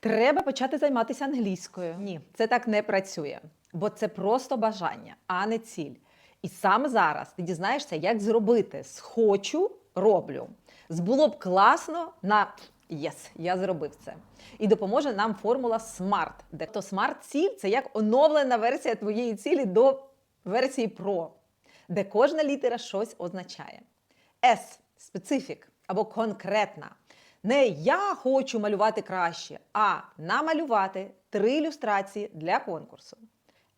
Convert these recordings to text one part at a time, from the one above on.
Треба почати займатися англійською. Ні, це так не працює, бо це просто бажання, а не ціль. І саме зараз ти дізнаєшся, як зробити з хочу роблю. З було б класно на єс, я зробив це. І допоможе нам формула SMART. Де то SMART ціль це як оновлена версія твоєї цілі до версії Pro, де кожна літера щось означає. S специфік або конкретна. Не я хочу малювати краще, а намалювати три ілюстрації для конкурсу.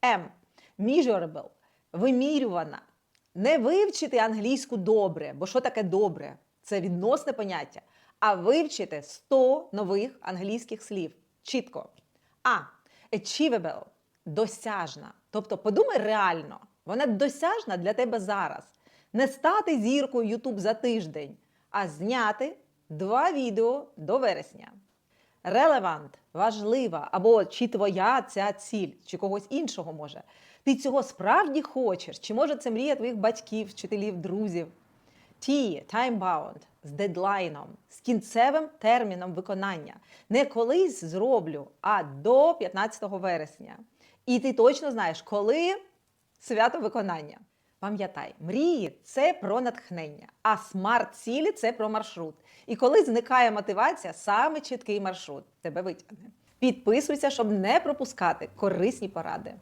М. Measurable вимірювана. Не вивчити англійську добре, бо що таке добре? Це відносне поняття. А вивчити 100 нових англійських слів. Чітко. А. Achievable досяжна. Тобто, подумай реально, вона досяжна для тебе зараз. Не стати зіркою YouTube за тиждень, а зняти два відео до вересня. Релевант, важлива, або чи твоя ця ціль, чи когось іншого може. Ти цього справді хочеш? Чи може це мрія твоїх батьків, вчителів, друзів? Ті, time-bound, з дедлайном, з кінцевим терміном виконання. Не колись зроблю, а до 15 вересня. І ти точно знаєш, коли свято виконання. Пам'ятай, мрії це про натхнення, а смарт-цілі це про маршрут. І коли зникає мотивація, саме чіткий маршрут тебе витягне. Підписуйся, щоб не пропускати корисні поради.